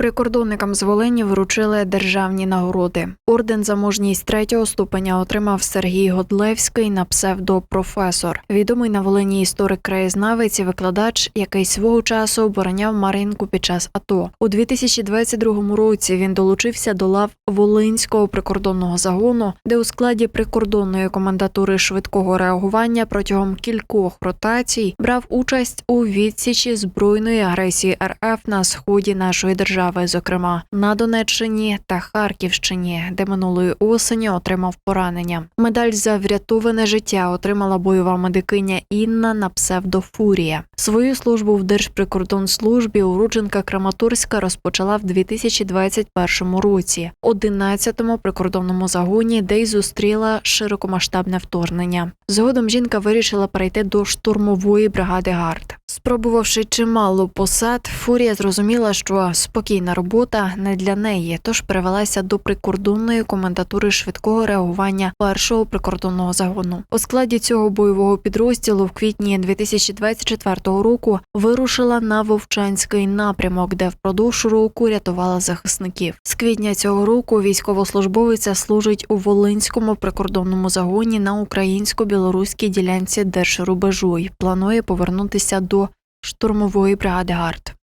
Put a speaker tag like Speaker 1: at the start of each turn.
Speaker 1: Прикордонникам з Волині вручили державні нагороди. Орден за мужність третього ступеня отримав Сергій Годлевський на псевдо професор. Відомий на Волині історик краєзнавець і викладач, який свого часу обороняв Маринку під час АТО. У 2022 році він долучився до лав Волинського прикордонного загону, де у складі прикордонної комендатури швидкого реагування протягом кількох ротацій брав участь у відсічі збройної агресії РФ на сході нашої держави, зокрема на Донеччині та Харківщині, де минулої осені отримав поранення. Медаль за врятоване життя отримала бойова медикиня Інна на псевдофурія. Свою службу в Держприкордонслужбі уродженка Краматорська розпочала в 2021 році, 11-му прикордонному загоні, де й зустріла широкомасштабне вторгнення. Згодом жінка вирішила перейти до штурмової бригади ГАРД. Спробувавши чимало посад, Фурія зрозуміла, що спокійна робота не для неї, тож перевелася до прикордонної комендатури швидкого реагування першого прикордонного загону. У складі цього бойового підрозділу в квітні 2024 року вирушила на Вовчанський напрямок, де впродовж року рятувала захисників. З квітня цього року військовослужбовиця служить у Волинському прикордонному загоні на українсько-білоруській ділянці держрубежу і планує повернутися до штурмової бригади ГАРД.